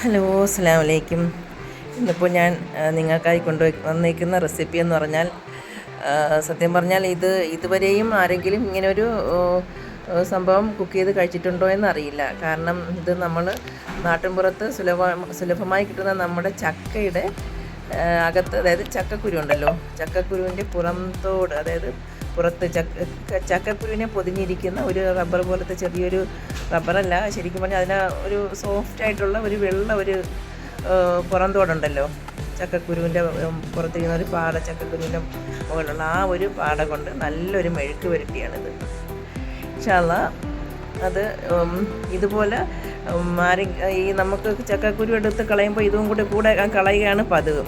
Hello അസ്സാം വലൈക്കും ഇന്നിപ്പോൾ ഞാൻ നിങ്ങൾക്കായി കൊണ്ടു വന്നിരിക്കുന്ന റെസിപ്പി എന്ന് പറഞ്ഞാൽ സത്യം പറഞ്ഞാൽ ഇത് ഇതുവരെയും ആരെങ്കിലും ഇങ്ങനൊരു സംഭവം കുക്ക് ചെയ്ത് കഴിച്ചിട്ടുണ്ടോ എന്നറിയില്ല. കാരണം ഇത് നമ്മൾ നാട്ടിൻപുറത്ത് സുലഭ സുലഭമായി കിട്ടുന്ന നമ്മുടെ ചക്കയുടെ അകത്ത് അതായത് ചക്കക്കുരു ഉണ്ടല്ലോ ചക്കക്കുരുവിന്റെ പുറംതോട് അതായത് പുറത്ത് ചക്ക ചക്കക്കുരുവിനെ പൊതിഞ്ഞിരിക്കുന്ന ഒരു റബ്ബർ പോലത്തെ ചെറിയൊരു റബ്ബറല്ല. ശരിക്കും പറഞ്ഞാൽ അതിന് ഒരു സോഫ്റ്റ് ആയിട്ടുള്ള ഒരു വെള്ള ഒരു പുറന്തോടുണ്ടല്ലോ. ചക്കക്കുരുവിന്റെ പുറത്തിരിക്കുന്ന ഒരു പാട ചക്കക്കുരുവിന്റെ മുകളിലുള്ള ആ ഒരു പാട കൊണ്ട് നല്ലൊരു മെഴുക്ക് പുരട്ടിയാണിത് ഇൻഷാല്ല അത് ഇതുപോലെ ആരെ ഈ നമുക്ക് ചക്കക്കുരു എടുത്ത് കളയുമ്പോൾ ഇതും കൂടെ കൂടെ കളയുകയാണ് പതിവ്.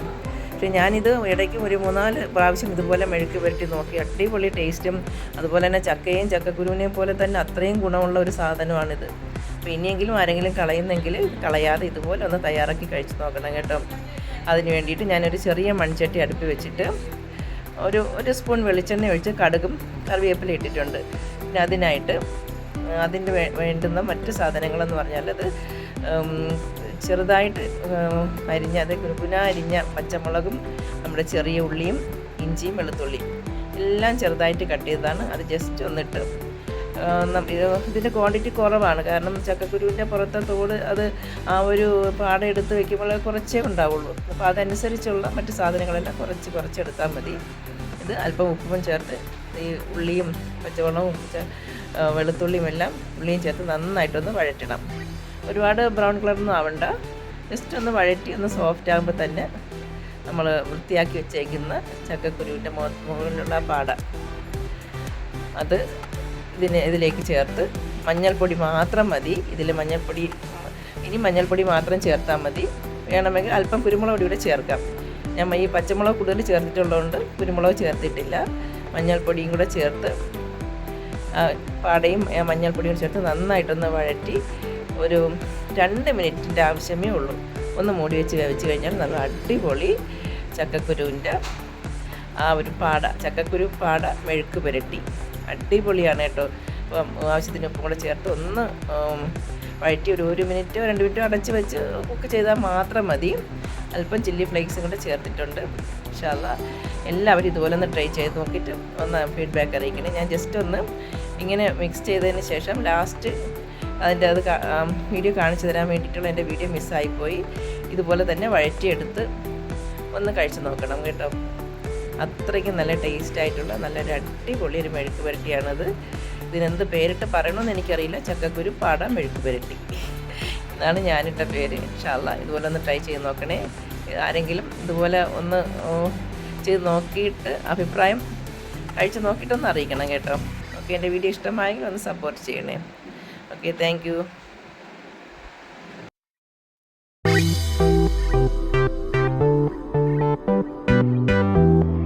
പക്ഷേ ഞാനിത് ഇടയ്ക്ക് ഒരു മൂന്നാൽ പ്രാവശ്യം ഇതുപോലെ മെഴുക്ക് പുരട്ടി നോക്കി അടിപൊളി ടേസ്റ്റും അതുപോലെ തന്നെ ചക്കയും ചക്കക്കുരുവിനെയും പോലെ തന്നെ അത്രയും ഗുണമുള്ള ഒരു സാധനമാണിത്. അപ്പോൾ ഇനിയെങ്കിലും ആരെങ്കിലും കളയുന്നെങ്കിൽ കളയാതെ ഇതുപോലെ ഒന്ന് തയ്യാറാക്കി കഴിച്ച് നോക്കണം കേട്ടോ. അതിന് വേണ്ടിയിട്ട് ഞാനൊരു ചെറിയ മൺചട്ടി അടുപ്പിൽ വെച്ചിട്ട് ഒരു ഒരു സ്പൂൺ വെളിച്ചെണ്ണ ഒഴിച്ച് കടുകും കറിവേപ്പില ഇട്ടിട്ടുണ്ട്. പിന്നെ അതിനായിട്ട് അതിന് വേണ്ടുന്ന മറ്റ് സാധനങ്ങളെന്ന് പറഞ്ഞാൽ അത് ചെറുതായിട്ട് അരിഞ്ഞ അത് കുനുകുന അരിഞ്ഞ പച്ചമുളകും നമ്മുടെ ചെറിയ ഉള്ളിയും ഇഞ്ചിയും വെളുത്തുള്ളിയും എല്ലാം ചെറുതായിട്ട് കട്ട് ചെയ്തതാണ്. അത് ജസ്റ്റ് ഒന്നിട്ട് ഇതിന്റെ ക്വാണ്ടിറ്റി കുറവാണ്. കാരണം ചക്കക്കുരുവിന്റെ പുറത്തെ തോട് അത് ആ ഒരു പാട എടുത്ത് വെക്കുമ്പോൾ കുറച്ചേ ഉണ്ടാവുള്ളൂ. അപ്പോൾ അതനുസരിച്ചുള്ള മറ്റ് സാധനങ്ങളെല്ലാം കുറച്ച് കുറച്ചെടുത്താൽ മതി. ഇത് അല്പം ഉപ്പും ചേർത്ത് ഈ ഉള്ളിയും പച്ചവെള്ളവും വെളുത്തുള്ളിയും എല്ലാം ഉള്ളിയും ചേർത്ത് നന്നായിട്ടൊന്ന് വഴറ്റണം. ഒരുപാട് ബ്രൗൺ കളറൊന്നും ആവണ്ട. ജസ്റ്റ് ഒന്ന് വഴറ്റി ഒന്ന് സോഫ്റ്റ് ആകുമ്പോൾ തന്നെ നമ്മൾ വൃത്തിയാക്കി വെച്ചേക്കുന്ന ചക്കക്കുരുവിന്റെ മുകളിലുള്ള പാട. അത് ഇതിന് ഇതിലേക്ക് ചേർത്ത് മഞ്ഞൾപ്പൊടി മാത്രം മതി. ഇതിൽ മഞ്ഞൾപ്പൊടി ഇനി മഞ്ഞൾപ്പൊടി മാത്രം ചേർത്താൽ മതി. വേണമെങ്കിൽ അല്പം കുരുമുളക് പൊടി കൂടെ ചേർക്കാം. ഞാൻ ഈ പച്ചമുളക് കൂടുതൽ ചേർത്തിട്ടുള്ളതുകൊണ്ട് കുരുമുളക് ചേർത്തിട്ടില്ല. മഞ്ഞൾപ്പൊടിയും കൂടെ ചേർത്ത് പാടയും മഞ്ഞൾപ്പൊടിയും ചേർത്ത് നന്നായിട്ടൊന്ന് വഴറ്റി ഒരു രണ്ട് മിനിറ്റിന്റെ ആവശ്യമേ ഉള്ളൂ. ഒന്ന് മൂടി വെച്ച് വേവിച്ച് കഴിഞ്ഞാൽ നല്ല അടിപൊളി ചക്കക്കുരുവിന്റെ ആ ഒരു പാട ചക്കക്കുരു പാട മെഴുക്ക് പുരട്ടി. അടിപൊളിയാണ് കേട്ടോ. അപ്പം ആവശ്യത്തിന് ഉപ്പും കൂടെ ചേർത്ത് ഒന്ന് വഴറ്റി ഒരു ഒരു മിനിറ്റോ രണ്ട് മിനിറ്റോ അടച്ച് വെച്ച് കുക്ക് ചെയ്താൽ മാത്രം മതി. അല്പം ചില്ലി ഫ്ലേക്സും കൂടെ ചേർത്തിട്ടുണ്ട്. ഇൻഷാല്ല എല്ലാവരും ഇതുപോലെ ഒന്ന് ട്രൈ ചെയ്ത് നോക്കിയിട്ട് ഒന്ന് ഫീഡ്ബാക്ക് അറിയിക്കണേ. ഞാൻ ജസ്റ്റ് ഒന്ന് ഇങ്ങനെ മിക്സ് ചെയ്തതിന് ശേഷം ലാസ്റ്റ് അതിന്റെ അത് വീഡിയോ കാണിച്ചു തരാൻ വേണ്ടിയിട്ടുള്ള എന്റെ വീഡിയോ മിസ്സായിപ്പോയി. ഇതുപോലെ തന്നെ വഴറ്റിയെടുത്ത് ഒന്ന് കഴിച്ചു നോക്കണം കേട്ടോ. അത്രയ്ക്കും നല്ല ടേസ്റ്റ് ആയിട്ടുള്ള നല്ലൊരു അടിപൊളി ഒരു മെഴുക്ക് പുരട്ടിയാണത്. ഇതിനെന്ത് പേരിട്ട് പറയണമെന്ന് എനിക്കറിയില്ല. ചക്കക്കുരു പാട മെഴുക്ക് പുരട്ടി. എന്നാണ് ഞാനിട്ട പേര്. ഷാല്ല ഇതുപോലെ ഒന്ന് ട്രൈ ചെയ്ത് നോക്കണേ. ആരെങ്കിലും ഇതുപോലെ ഒന്ന് ചെയ്ത് നോക്കിയിട്ട് അഭിപ്രായം കഴിച്ച് നോക്കിയിട്ടൊന്ന് അറിയിക്കണം കേട്ടോ. ഓക്കെ എന്റെ വീഡിയോ ഇഷ്ടമായെങ്കിൽ ഒന്ന് സപ്പോർട്ട് ചെയ്യണേ. Okay thank